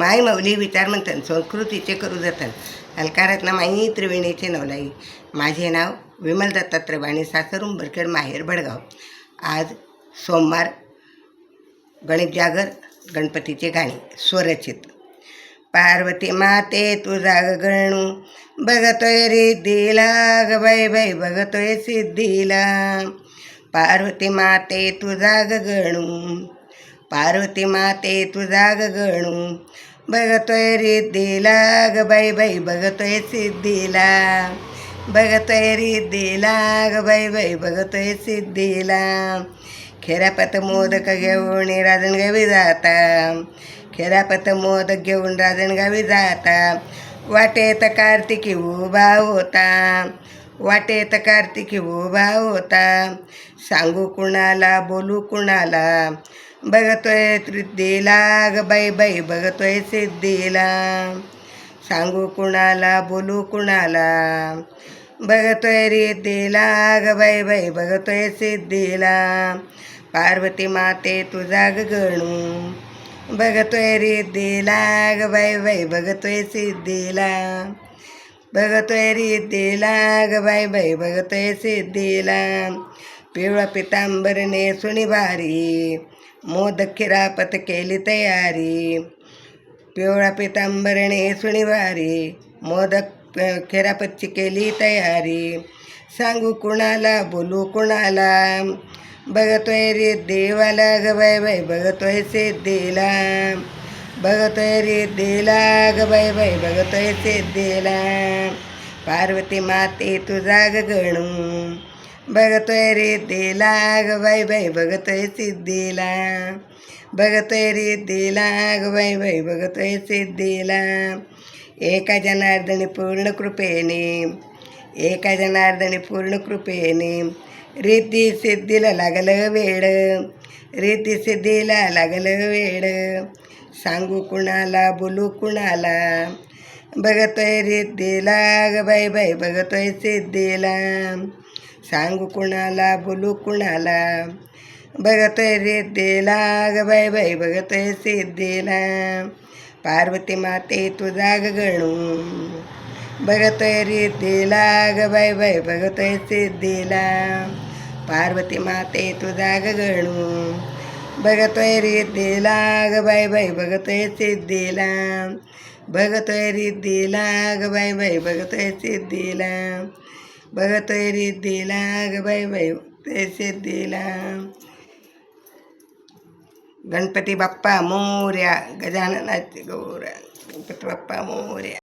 माय मौली विचार म्हणतात संस्कृतीचे करू जतन अलकारात माई त्रिवेणीचे नवलाई. माझे नाव विमल दत्तात्रय वाणी सासर उंबरखेड माहेर भडगाव. आज सोमवार गणित जागर गणपतीचे गाणे स्वरचित. पार्वती माते तुझा गणू बघतोय रिद्धीला ग बाई बाई बघतोय सिद्धीला. पार्वती माते तुझा गणू पार्वती माते तुझा गणू बघतोय रिद्धीला ग बाई बाई बघतोय सिद्धीला. बघतोय रिद्धीला ग बाई बाई बघतोय सिद्धीला. खेरापत मोदक घेऊन राजणगावी जाता. खेरापत मोदक घेऊन राजणगावी जाता. वाटेत कार्तिकी उभा होता. वाटेत कार्तिकी उभा होता. सांगू कुणाला बोलू कुणाला? बघतोय सिद्धीला ग बाई बाई बघतोय सिद्धीला सांगू कुणाला बोलू कुणाला? बघतोय रिद्धीला ग बाई बाई बघतोय सिद्धीला पार्वती माते तुझा ग गणू. बघतोय रिद्धीला ग बाई बाई बघतोय सिद्धीला बघतोय रिद्धीला ग बाई बाई बघतोय सिद्धीला पिवळा पितांबर नेसुणी भारी मोदक खिरापत केली तयारी. पिवळा पितांबर नेसुणी भारी मोदक खिरापतची केली तयारी. सांगू कुणाला बोलू कुणाला? बघतोय रे देवाला ग बाय बाय बघतोय सिद्धीला. बघतोय रे देला ग बाय बाय बघतोय सिद्धीला. पार्वती माते तुझा ग गणू. बघतोय रे दिला ग बाय बाई बघतोय सिद्धीला. बघतोय रे दिला ग बाय बाई बघतोय सिद्धीला. एका जनार्दनी पूर्ण कृपेने एका जनार्दनी पूर्ण कृपेने रीती सिद्धीला लागलं वेड रीती सिद्धीला लागलं वेड. सांगू कुणाला बोलू कुणाला बघतोय रिद्धीला ग बाई बाई बघतोय सिद्धीला. सांगू कुणाला बोलू कुणाला? बघतोय रिद्धीला ग बाय बाई बघतोय सिद्धीला पार्वती माते तुझा गणू. बघतोय रिद्धीला ग बाय बाई बघतोय सिद्धीला पार्वती माते तुझा जाग गणू. बघतोय रिद्धीला ग बाय बाई बघतोय सिद्धीला बघतोय रिद्धीला ग बाय बाई बघतोय सिद्धीला बघतोय दिला ग बाई बाई बघतोय दिला गणपती बाप्पा मोर्या गजाननाचे गौऱ्या गणपती बाप्पा मोर्या।